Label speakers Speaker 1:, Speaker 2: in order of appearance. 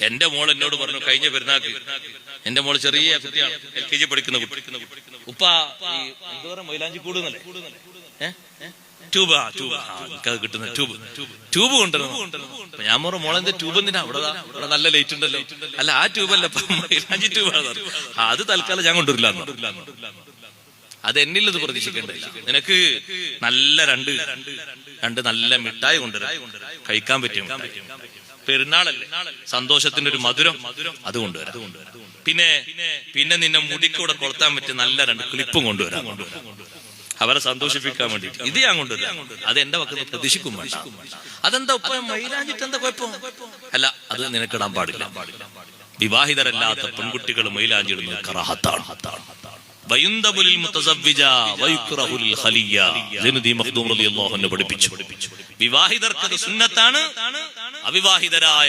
Speaker 1: എന്റെ മോൾ എന്നോട് പറഞ്ഞു കഴിഞ്ഞ പെരുന്നാക്ക്. എന്റെ മോൾ ചെറിയ കുട്ടിയാണ് എൽ കെ ജി പഠിക്കുന്ന കുട്ടി. ഉപ്പ മൈലാഞ്ചിക്കൂട്? Tube tube. എനിക്കത് കിട്ടുന്ന ട്യൂബ്. ട്യൂബ് കൊണ്ടുവരണം ഞാൻ പറഞ്ഞു മോളെന്റെ ട്യൂബ് എന്തിനാ? അവിടെ ഇവിടെ നല്ല ലൈറ്റ് ഉണ്ടല്ലോ. അല്ല ആ ട്യൂബ് അല്ല മൈലാഞ്ചി ട്യൂബാണ് ആ, അത് തൽക്കാലം ഞാൻ കൊണ്ടുവരില്ല അത് എന്നിൽ ഇത് പ്രതീക്ഷിക്കേണ്ടതില്ല. നിനക്ക് നല്ല രണ്ട് രണ്ട് നല്ല മിഠായി കൊണ്ടുവരാം. കഴിക്കാൻ പറ്റും പെരുന്നാളല്ലേ? സന്തോഷത്തിന്റെ ഒരു മധുരം അത് കൊണ്ടുവരാം. പിന്നെ പിന്നെ നിന്നെ മുടിക്കൂടെ കൊളുത്താൻ പറ്റിയ നല്ല രണ്ട് ക്ലിപ്പും കൊണ്ടുവരാം. അവരെ സന്തോഷിപ്പിക്കാൻ വേണ്ടി ഇത് ഞാൻ കൊണ്ടുവരാം. അത് എന്റെ പക്കത്ത് പ്രതീക്ഷിക്കും വേണ്ട. അതെന്താ ഉപ്പ? അല്ല അത് നിനക്കിടാൻ പാടില്ല. വിവാഹിതരല്ലാത്ത പെൺകുട്ടികൾ മൈലാഞ്ചിടുന്നത് കറാഹത്താണ്. വയുന്തബുലിൽ പഠിപ്പിച്ചു. വിവാഹിതർക്ക് സുന്നത്താണ് അവിവാഹിതരായ